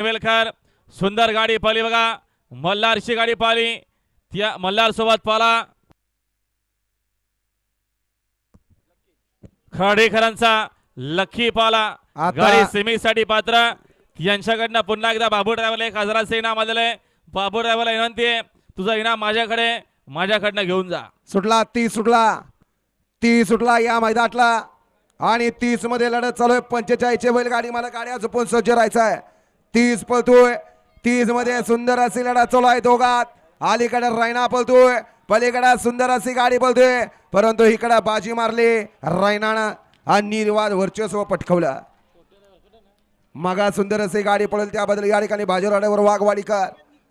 वेलकर सुंदर गाडी पाली बघा मल्हारची गाडी पाली त्या मल्हार सोबत पाला खडेकरांचा लक्की पाला गाडी सेमीसाठी पात्र यांच्याकडनं पुन्हा एकदा बाबू ड्रायव्हरला एक हजाराचं इनाम आलेलं आहे बाबू ड्रायव्हरला विनंती आहे तुझं इनाम माझ्याकडे माझ्याकडनं घेऊन जा सुटला तीस सुटला तीस सुटला या मैदानातला आणि तीसमध्ये लढत चालू आहे पंचेचाळीसचे बैलगाडी मला गाड्या झोपून सज्ज राहायचा आहे तीस पळतोय. तीसमध्ये सुंदर अशी लढा चालू आहे दोघात. अलीकडे रैना पळतोय. पलीकडे सुंदर अशी गाडी पळतोय. परंतु इकडे बाजी मारली रैनानं आणि निर्वाद वर्चस्व पटकवलं. मगा सुंदर अशी गाडी पळेल त्याबद्दल या ठिकाणी बाजीराव ड्रायव्हर वाघवाडीकर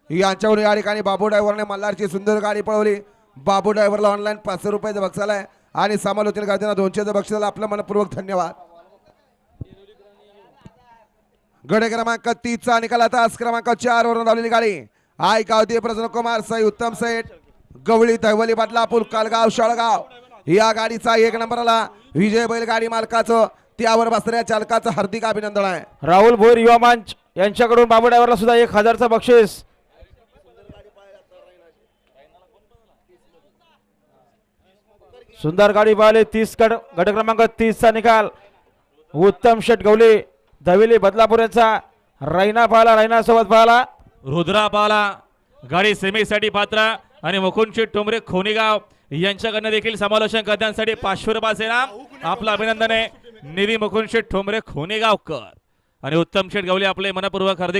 यांच्यावर या ठिकाणी बाबू ड्रायव्हरने मल्हारची सुंदर गाडी पळवली. बाबू ड्रायव्हरला ऑनलाईन पाचशे रुपयाचं बक्षाला आहे आणि सामाल होतील गाडीना दोनशेचं बक्षिसाला आपलं मनपूर्वक धन्यवाद. गडे क्रमांक तीसचा निकाल आता. आज क्रमांक चार वरून धावलेली गाडी. आय गावती प्रसन्न कुमार साई उत्तम सेठ. गवळी तैवली बदलापूर कालगाव शाळगाव. या गाडीचा एक नंबरला विजय बैल गाडी मालकाचं त्यावर बसणाऱ्या चालकाचं हार्दिक अभिनंदन आहे. राहुल भोर युवा मंच यांच्याकडून बाबू ड्रायव्हरला सुद्धा एक हजारचं बक्षीस. सुंदर गाडी पाहिली तीस गट गट क्रमांक तीसचा निकाल. उत्तम शेट गवले दवेली बदलापूर यांचा रैना पाहला रैना सोबत पाहिला रुद्रा पाला गाडी सेमीसाठी पात्र आणि मुकुंदशी टोमरे खोनीगाव यांच्याकडनं देखील समालोचन करण्यासाठी पाचशे रुपयाचे नाम आपलं अभिनंदन आहे. निधी मुकुंदशी ठोंबरे खोनेगावकर. आणि उत्तम शेठ गवले आपले मनपूर्वक हार्दिक